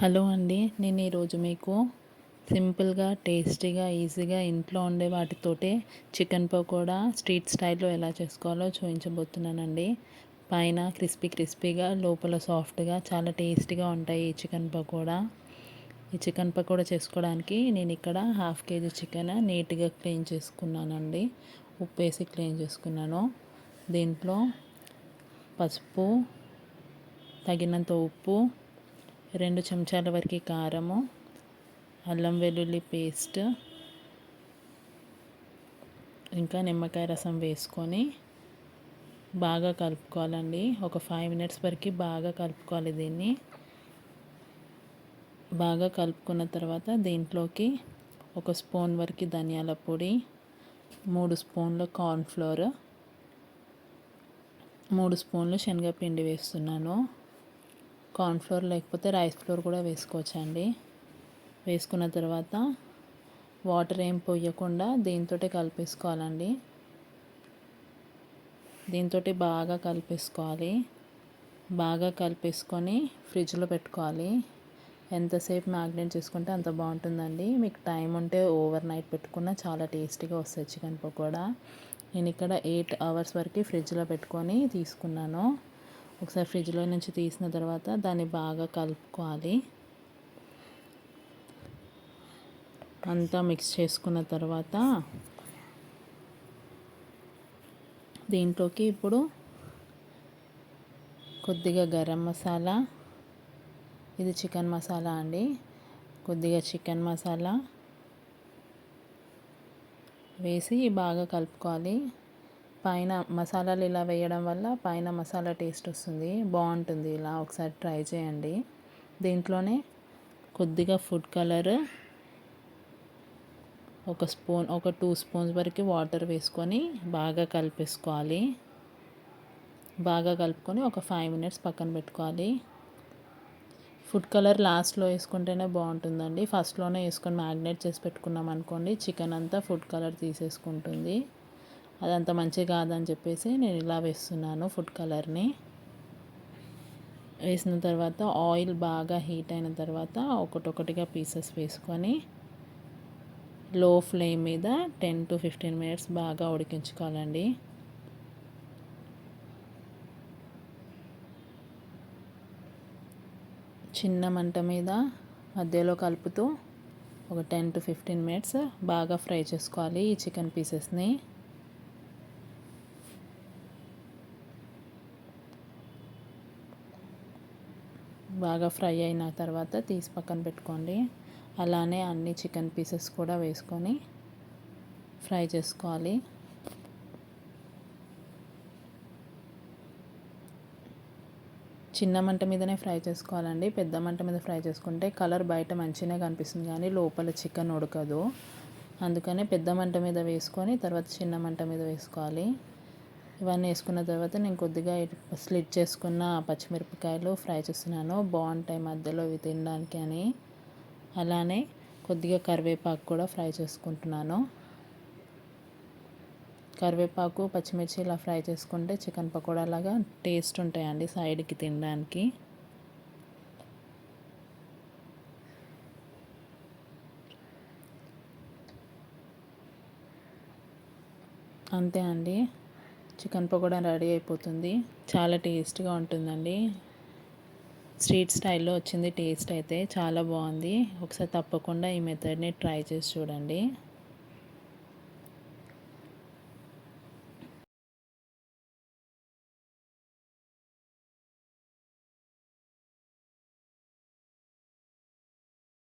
Hello అండి నేను ఈరోజు మీకు సింపుల్గా టేస్టీగా ఈజీగా ఇంట్లో ఉండే వాటితోటే చికెన్ పకోడా స్ట్రీట్ స్టైల్లో ఎలా చేసుకోవాలో చూపించబోతున్నానండి. పైన క్రిస్పీ క్రిస్పీగా లోపల సాఫ్ట్గా చాలా టేస్టీగా ఉంటాయి ఈ చికెన్ పకోడా. ఈ చికెన్ పకోడా చేసుకోవడానికి నేను ఇక్కడ హాఫ్ కేజీ చికెన్ నీట్గా క్లీన్ చేసుకున్నానండి. ఉప్పు వేసి క్లీన్ చేసుకున్నాను. దీంట్లో పసుపు తగినంత ఉప్పు రెండు చెంచాల వరకు కారము అల్లం వెల్లుల్లి పేస్ట్ ఇంకా నిమ్మకాయ రసం వేసుకొని బాగా కలుపుకోవాలండి. ఒక ఫైవ్ మినిట్స్ వరకు బాగా కలుపుకోవాలి దీన్ని. బాగా కలుపుకున్న తర్వాత దీంట్లోకి ఒక స్పూన్ వరకు ధనియాల పొడి మూడు స్పూన్లు కార్న్ఫ్లోర్ మూడు స్పూన్లు శనగపిండి వేస్తున్నాను. కార్న్ ఫ్లోర్ లేకపోతే రైస్ ఫ్లోర్ కూడా వేసుకోవచ్చండి. వేసుకున్న తర్వాత వాటర్ ఏం పోయకుండా దీంతో కలిపేసుకోవాలండి. దీంతో బాగా కలిపేసుకోవాలి. బాగా కలిపేసుకొని ఫ్రిడ్జ్లో పెట్టుకోవాలి. ఎంతసేపు మ్యాగ్నేట్ చేసుకుంటే అంత బాగుంటుందండి. మీకు టైం ఉంటే ఓవర్ నైట్ పెట్టుకున్న చాలా టేస్టీగా వస్తుంది చికెన్ పకోడా. నేను ఇక్కడ ఎయిట్ అవర్స్ వరకు ఫ్రిడ్జ్లో పెట్టుకొని తీసుకున్నాను. ఒకసారి ఫ్రిడ్జ్లో నుంచి తీసిన తర్వాత దాన్ని బాగా కలుపుకోవాలి. అంతా మిక్స్ చేసుకున్న తర్వాత దీంట్లోకి ఇప్పుడు కొద్దిగా గరం మసాలా ఇది చికెన్ మసాలా అండి. కొద్దిగా చికెన్ మసాలా వేసి బాగా కలుపుకోవాలి. పైన మసాలాలు ఇలా వేయడం వల్ల పైన మసాలా టేస్ట్ వస్తుంది. బాగుంటుంది. ఇలా ఒకసారి ట్రై చేయండి. దీంట్లోనే కొద్దిగా ఫుడ్ కలర్ ఒక స్పూన్ ఒక టూ స్పూన్స్ వరకు వాటర్ వేసుకొని బాగా కలిపేసుకోవాలి. బాగా కలుపుకొని ఒక ఫైవ్ మినిట్స్ పక్కన పెట్టుకోవాలి. ఫుడ్ కలర్ లాస్ట్లో వేసుకుంటేనే బాగుంటుందండి. ఫస్ట్లోనే వేసుకొని మ్యాగ్నేట్ చేసి పెట్టుకున్నాం అనుకోండి చికెన్ అంతా ఫుడ్ కలర్ తీసేసుకుంటుంది. అదంత మంచి కాదని చెప్పేసి నేను ఇలా వేస్తున్నాను ఫుడ్ కలర్ని. వేసిన తర్వాత ఆయిల్ బాగా హీట్ అయిన తర్వాత ఒకటొకటిగా పీసెస్ వేసుకొని లో ఫ్లేమ్ మీద టెన్ టు ఫిఫ్టీన్ మినిట్స్ బాగా ఉడికించుకోవాలండి. చిన్న మంట మీద మధ్యలో కలుపుతూ ఒక టెన్ టు ఫిఫ్టీన్ మినిట్స్ బాగా ఫ్రై చేసుకోవాలి ఈ చికెన్ పీసెస్ని. బాగా ఫ్రై అయిన తర్వాత తీసి పక్కన పెట్టుకోండి. అలానే అన్ని చికెన్ పీసెస్ కూడా వేసుకొని ఫ్రై చేసుకోవాలి. చిన్న మంట మీదనే ఫ్రై చేసుకోవాలండి. పెద్ద మంట మీద ఫ్రై చేసుకుంటే కలర్ బయట మంచిగానే కనిపిస్తుంది కానీ లోపల చికెన్ ఉడకదు. అందుకనే పెద్ద మంట మీద వేసుకొని తర్వాత చిన్న మంట మీద వేసుకోవాలి. ఇవన్నీ వేసుకున్న తర్వాత నేను కొద్దిగా స్లిట్ చేసుకున్న పచ్చిమిరపకాయలు ఫ్రై చేస్తున్నాను. బాగుంటాయి మధ్యలో ఇవి తినడానికి అని. అలానే కొద్దిగా కరివేపాకు కూడా ఫ్రై చేసుకుంటున్నాను. కరివేపాకు పచ్చిమిర్చి ఇలా ఫ్రై చేసుకుంటే చికెన్ పకోడా లాగా టేస్ట్ ఉంటాయండి సైడ్కి తినడానికి. అంతే అండి. చికెన్ పకోడా రెడీ అయిపోతుంది. చాలా టేస్ట్గా ఉంటుందండి. స్ట్రీట్ స్టైల్లో వచ్చింది టేస్ట్ అయితే చాలా బాగుంది. ఒకసారి తప్పకుండా ఈ మెథడ్ని ట్రై చేసి చూడండి.